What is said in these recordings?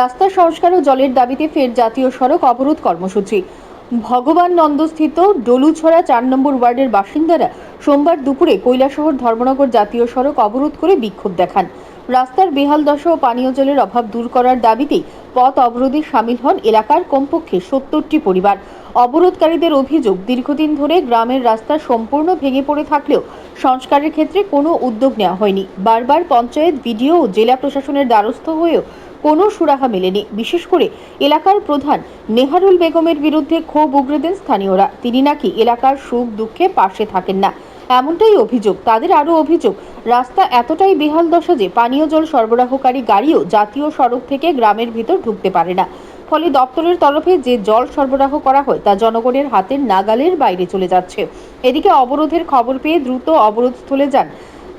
রাস্তা সংস্কার ও জলের দাবিতে ফের জাতীয় সড়ক অবরোধ কর্মসূচি। ভগবান নন্দস্থিত ডলুছড়া চার নম্বর ওয়ার্ডের বাসিন্দারা সোমবার দুপুরে কৈলাসহর ধর্মনগর জাতীয় সড়ক অবরোধ করে বিক্ষোভ দেখান। রাস্তার বেহাল দশা ও পানীয় জলের অভাব দূর করার দাবিতেই পথ অবরোধে সামিল হন এলাকার কমপক্ষে সত্তরটি পরিবার। অবরোধকারীদের অভিযোগ, দীর্ঘদিন ধরে গ্রামের রাস্তা সম্পূর্ণ ভেঙে পড়ে থাকলেও সংস্কারের ক্ষেত্রে কোনো উদ্যোগ নেওয়া হয়নি। বারবার পঞ্চায়েত, বিডিও ও জেলা প্রশাসনের দ্বারস্থ হয়েও কোনো সুরাহা মেলেনি। বিশেষ করে এলাকার প্রধান নেহারুল বেগমের বিরুদ্ধে ক্ষোভ উগরে দেন স্থানীয়রা। তিনি নাকি এলাকার সুখ দুঃখে পাশে থাকেন না। এমনটাই অভিযোগ, তাদের আরও অভিযোগ। রাস্তা এতটাই বেহাল দশা যে পানীয় জল সরবরাহকারী গাড়িও জাতীয় সড়ক থেকে গ্রামের ভিতর ঢুকতে পারে না। ফলে দপ্তরের তরফে যে জল সরবরাহ করা হয় তা জনগণের হাতের নাগালের বাইরে চলে যাচ্ছে। এদিকে অবরোধের খবর পেয়ে দ্রুত অবরোধ স্থলে যান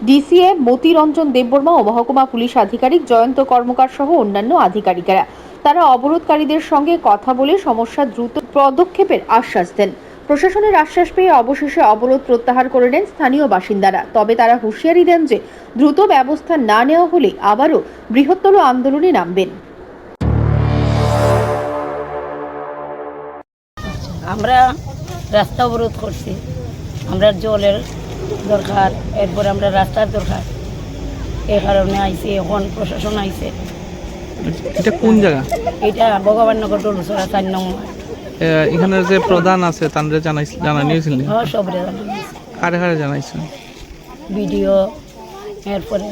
ডিসিএ মতিরঞ্জন দেববর্মা ও মহকুমা পুলিশ আধিকারিক জয়ন্ত কর্মকার সহ অন্যান্য আধিকারিকেরা। তারা অবরোধকারীদের সঙ্গে কথা বলে সমস্যা দ্রুত পদক্ষেপের আশ্বাস দেন। প্রশাসনের আশ্বাস পেয়ে অবশেষে অবরোধ প্রত্যাহার করে নেন স্থানীয় বাসিন্দারা। তবে তারা হুঁশিয়ারি দেন যে দ্রুত ব্যবস্থা না নেওয়া হলে আবারও বৃহত্তর আন্দোলনে নামবেন। আমরা রাস্তা অবরোধ করছি। আমরা জলের দরকার এরপরে আমরা রাস্তার দরকার। এই কারণে আইছি এখন প্রশাসন আইছে এটা কোন জায়গা? এটা ভগবাননগর ডলুসরা চার নম্বর। এ, এখানে যে প্রধান আছে তাদের জানাই জানানি হয়েছিল নি? হ্যাঁ কারে কারে জানাইছেন? ভিডিও এরপরে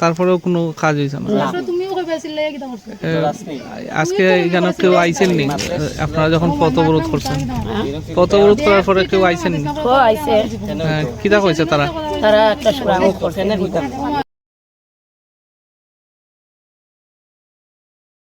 তারপরেও কোনো কাজ হয়েছে না? আজকে এখানে কেউ আইছেন নি? আপনারা যখন পথ অবরোধ করছেন। পথ অবরোধ করার পরে কেউ আইছেন নি? ও কিতা কইছে তারা? তারা একটা